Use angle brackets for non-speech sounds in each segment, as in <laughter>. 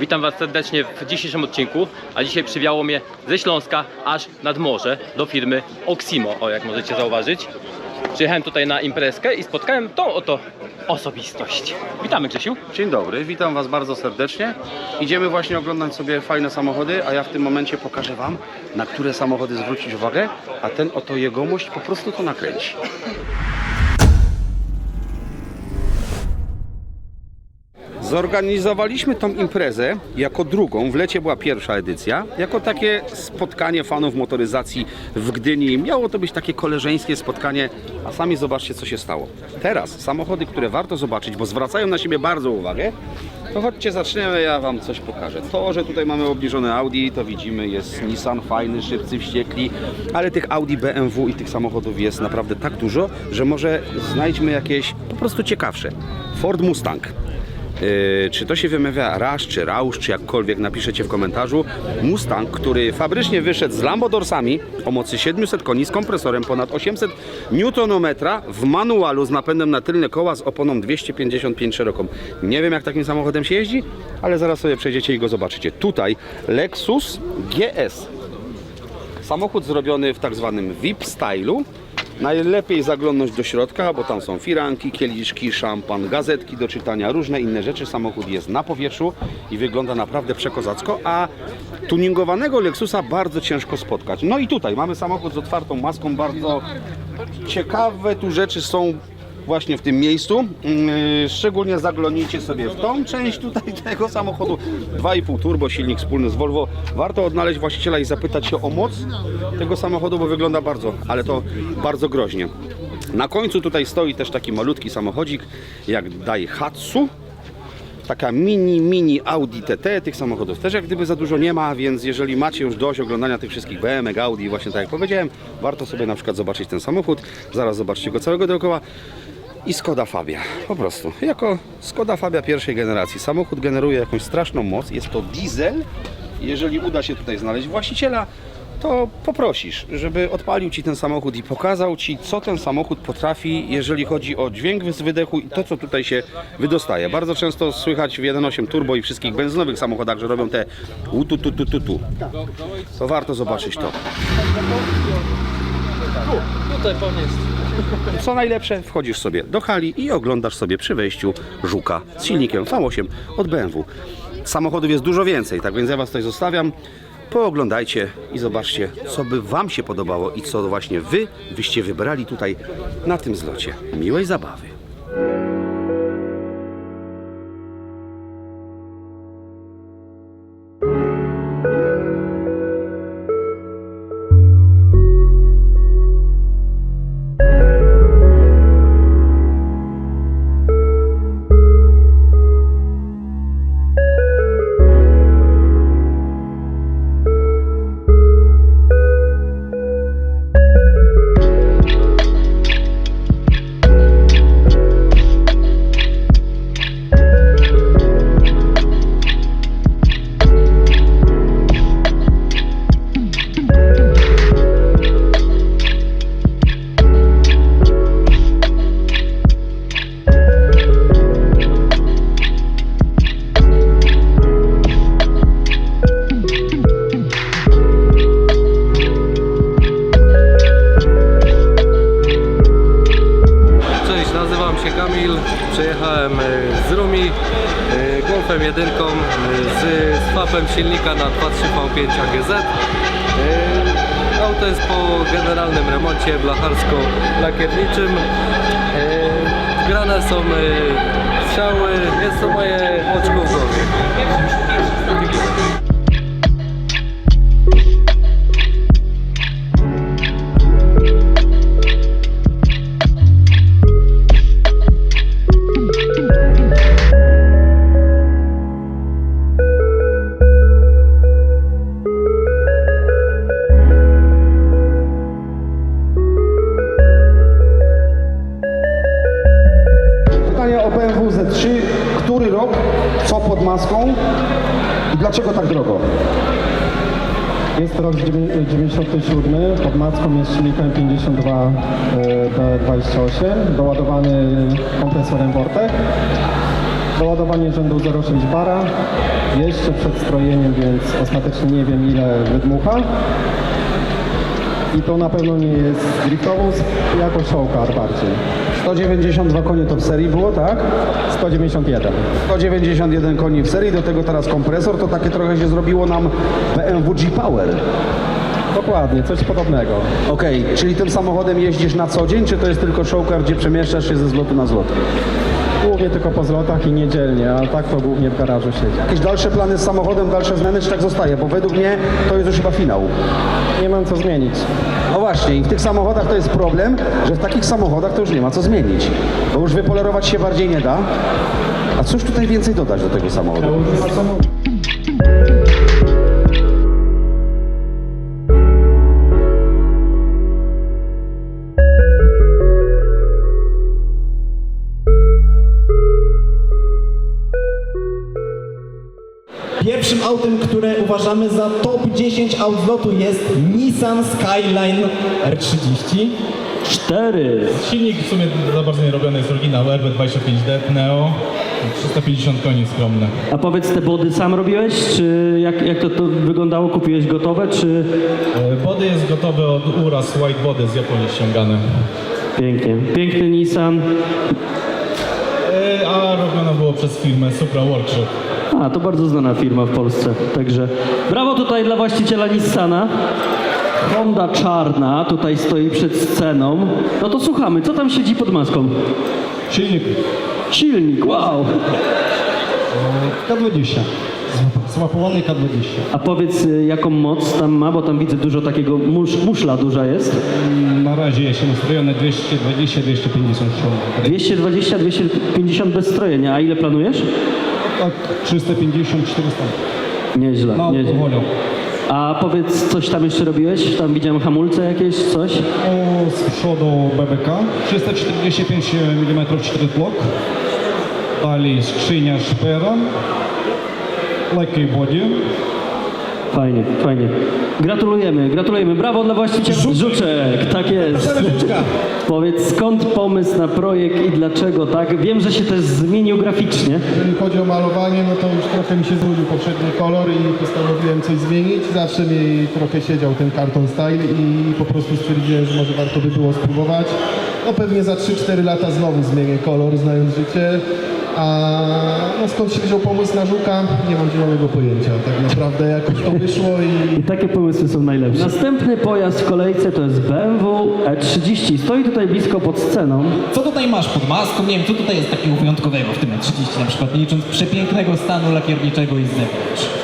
Witam Was serdecznie w dzisiejszym odcinku, a dzisiaj przywiało mnie ze Śląska aż nad morze do firmy Oximo, o jak możecie zauważyć. Przyjechałem tutaj na imprezkę i spotkałem tą oto osobistość. Witamy Grzesiu. Dzień dobry, witam Was bardzo serdecznie. Idziemy właśnie oglądać sobie fajne samochody, a ja w tym momencie pokażę Wam, na które samochody zwrócić uwagę, a ten oto jegomość po prostu to nakręci. Zorganizowaliśmy tą imprezę jako drugą, w lecie była pierwsza edycja, jako takie spotkanie fanów motoryzacji w Gdyni. Miało to być takie koleżeńskie spotkanie, a sami zobaczcie co się stało. Teraz samochody, które warto zobaczyć, bo zwracają na siebie bardzo uwagę, to chodźcie zaczniemy, ja Wam coś pokażę. To, że tutaj mamy obniżone Audi, to widzimy, jest Nissan fajny, szybcy, wściekli, ale tych Audi, BMW i tych samochodów jest naprawdę tak dużo, że może znajdźmy jakieś po prostu ciekawsze. Ford Mustang. Yy, czy to się wymawia Rush, czy Rausz, czy jakkolwiek napiszecie w komentarzu. Mustang, który fabrycznie wyszedł z Lambodorsami o mocy 700 koni, z kompresorem ponad 800 Nm w manualu z napędem na tylne koła z oponą 255 szeroką. Nie wiem jak takim samochodem się jeździ, ale zaraz sobie przejdziecie i go zobaczycie. Tutaj Lexus GS. Samochód zrobiony w tak zwanym VIP stylu. Najlepiej zaglądnąć do środka, bo tam są firanki, kieliszki, szampan, gazetki do czytania, różne inne rzeczy. Samochód jest na powietrzu i wygląda naprawdę przekozacko, a tuningowanego Lexusa bardzo ciężko spotkać. No i tutaj mamy samochód z otwartą maską, bardzo ciekawe tu rzeczy są właśnie w tym miejscu. Yy, Szczególnie zaglądnijcie sobie w tą część tutaj <laughs> tego samochodu. 2,5 turbo, silnik wspólny z Volvo. Warto odnaleźć właściciela i zapytać się o moc tego samochodu, bo wygląda bardzo, ale to bardzo groźnie. Na końcu tutaj stoi też taki malutki samochodzik jak Daihatsu. Taka mini, mini Audi TT, tych samochodów też jak gdyby za dużo nie ma, więc jeżeli macie już dość oglądania tych wszystkich BMW, Audi, właśnie tak jak powiedziałem, warto sobie na przykład zobaczyć ten samochód, zaraz zobaczcie go całego dookoła i Skoda Fabia, po prostu, jako Skoda Fabia pierwszej generacji. Samochód generuje jakąś straszną moc, jest to diesel, jeżeli uda się tutaj znaleźć właściciela, to poprosisz, żeby odpalił Ci ten samochód i pokazał Ci, co ten samochód potrafi, jeżeli chodzi o dźwięk z wydechu i to, co tutaj się wydostaje. Bardzo często słychać w 1.8 turbo i wszystkich benzynowych samochodach, że robią te utu tu tu tu tu. To warto zobaczyć to. Tutaj pan jest. Co najlepsze, wchodzisz sobie do hali i oglądasz sobie przy wejściu Żuka z silnikiem V8 od BMW. Samochodów jest dużo więcej, tak więc ja Was tutaj zostawiam. Pooglądajcie i zobaczcie, co by Wam się podobało i co właśnie Wy byście wybrali tutaj na tym zlocie. Miłej zabawy. Przyjechałem e, z Rumi e, Golfem 1 z, z fapem silnika na 2.3 V5 AGZ. Auto jest po generalnym remoncie blacharsko-lakierniczym. Grane są strzały, jest to moje oczko w głowie. Co pod maską i dlaczego tak drogo? Jest rok dziewię- 97, pod macką jest silnikiem 52 e, B28, doładowany kompresorem Vortec. Doładowanie rzędu 0,6 bara. Jeszcze przed strojeniem, więc ostatecznie nie wiem ile wydmucha. I to na pewno nie jest driftowóz, jako showcar bardziej. 192 konie to w serii było, tak? 191. 191 koni w serii, do tego teraz kompresor, to takie trochę się zrobiło nam BMW G-Power. Dokładnie, coś podobnego. Okej, czyli tym samochodem jeździsz na co dzień, czy to jest tylko showcar, gdzie przemieszczasz się ze zlotu na zlot? Głównie tylko po zlotach i niedzielnie, a tak to głównie w garażu siedzi. Jakieś dalsze plany z samochodem, dalsze zmiany, czy tak zostaje? Bo według mnie to jest już chyba finał. Nie mam co zmienić. Właśnie, i w tych samochodach to jest problem, że w takich samochodach to już nie ma co zmienić. Bo już wypolerować się bardziej nie da. A cóż tutaj więcej dodać do tego samochodu? Pierwszym autem, które uważamy za top 10 aut z lotu jest Nissan Skyline R30. Cztery. Silnik w sumie za bardzo nie robiony jest oryginał RB25D Neo. 350 koni skromne. A powiedz, te body sam robiłeś, czy jak, jak to, to wyglądało? Kupiłeś gotowe, czy... E, Body jest gotowy od Uras White Body z Japonii ściągane. Pięknie. Piękny Nissan. E, A robione było przez firmę Supra Workshop. A, to bardzo znana firma w Polsce. Także brawo tutaj dla właściciela Nissana. Honda czarna tutaj stoi przed sceną. No to słuchamy, co tam siedzi pod maską? Silnik Silnik, wow. K20. Złapowany K20. A powiedz, y, jaką moc tam ma, bo tam widzę dużo takiego, musz, muszla duża jest. Na razie jest nastrojone 220-250 ciągów. 220-250 bez strojenia, a ile planujesz? Tak 350-400. Nieźle, Na nieźle. A powiedz, coś tam jeszcze robiłeś? Tam widziałem hamulce jakieś, coś? O, z przodu BBK 345 mm 4 blok. Dalej skrzynia szpera. Lekki body. Fajnie, fajnie. Gratulujemy, gratulujemy. Brawo dla właściciela. Żuczek, tak jest. Powiedz, skąd pomysł na projekt i dlaczego tak? Wiem, że się też zmienił graficznie. Jeżeli chodzi o malowanie, no to już trochę mi się znudził poprzedni kolor i postanowiłem coś zmienić. Zawsze mi trochę siedział ten karton style i po prostu stwierdziłem, że może warto by było spróbować. No pewnie za 3-4 lata znowu zmienię kolor, znając życie. A no skąd się wziął pomysł na żuka? Nie mam zielonego pojęcia. Tak naprawdę jakoś to wyszło i I takie pomysły są najlepsze. Następny pojazd w kolejce to jest BMW E30. Stoi tutaj blisko pod sceną. Co tutaj masz pod maską? Nie wiem, co tutaj jest takiego wyjątkowego w tym R30 na przykład, nie licząc przepięknego stanu lakierniczego i z zewnątrz.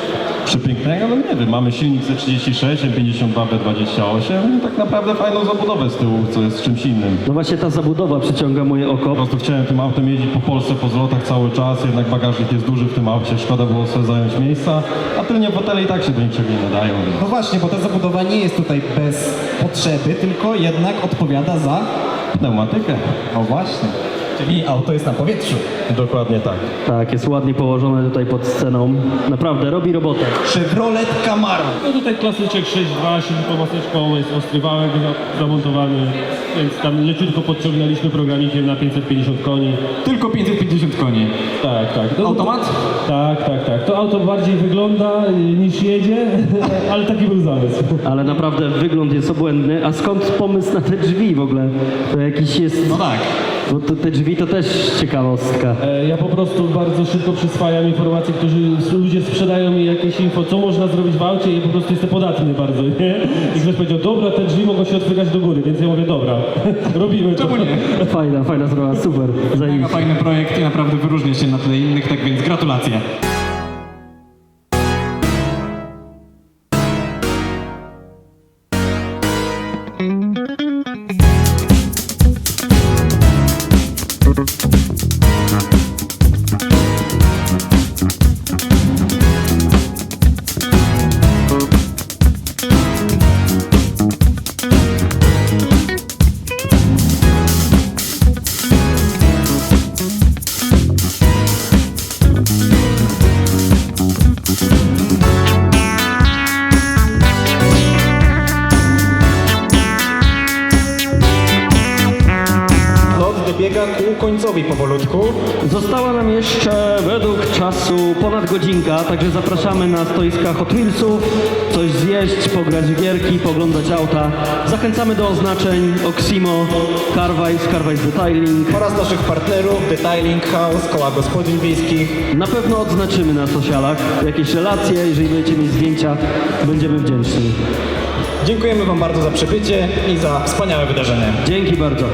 Przepięknego? No nie wiem, mamy silnik C36, M52B28 i tak naprawdę fajną zabudowę z tyłu, co jest czymś innym. No właśnie ta zabudowa przyciąga moje Po oko. prostu chciałem tym autem jeździć po Polsce, po zlotach cały czas, jednak bagażnik jest duży w tym aucie, szkoda było sobie zająć miejsca, a tylnie fotele i tak się do niczego nie nadają, więc... No właśnie, bo ta zabudowa nie jest tutaj bez potrzeby, tylko jednak odpowiada za... Pneumatykę. No właśnie. Czyli auto jest na powietrzu. Dokładnie tak. Tak, jest ładnie położone tutaj pod sceną. Naprawdę, robi robotę. Chevrolet Camaro. No tutaj klasyczek 6.2, silniką maseczką, jest ostry wałek za- zamontowany, więc tam leciutko podciągnęliśmy programikiem na 550 koni. Tylko 550 koni. Tak, tak. No, Automat? Tak, tak, tak. To auto bardziej wygląda y, niż jedzie, <laughs> ale taki był zamysł. Ale naprawdę wygląd jest obłędny. A skąd pomysł na te drzwi w ogóle? To jakiś jest... No tak. Bo to, te drzwi to też ciekawostka. E, Ja po prostu bardzo szybko przyswajam informacje, którzy ludzie sprzedają mi jakieś info, co można zrobić w aucie i po prostu jestem podatny bardzo, nie? I ktoś powiedział, dobra, te drzwi mogą się otwierać do góry, więc ja mówię, dobra, <laughs> robimy to. Czemu nie? Fajna, fajna sprawa, super, Mega fajny projekt i naprawdę wyróżnia się na tle innych, tak więc gratulacje. Jeszcze według czasu ponad godzinka, także zapraszamy na stoiska Hot Wheelsów, coś zjeść, pograć w gierki, poglądać auta. Zachęcamy do oznaczeń Oximo, Carvice, Carvice Detailing. Oraz naszych partnerów Detailing House, Koła Gospodyń Wiejskich. Na pewno odznaczymy na socialach jakieś relacje, jeżeli będziecie mieć zdjęcia, będziemy wdzięczni. Dziękujemy Wam bardzo za przybycie i za wspaniałe wydarzenie. Dzięki bardzo.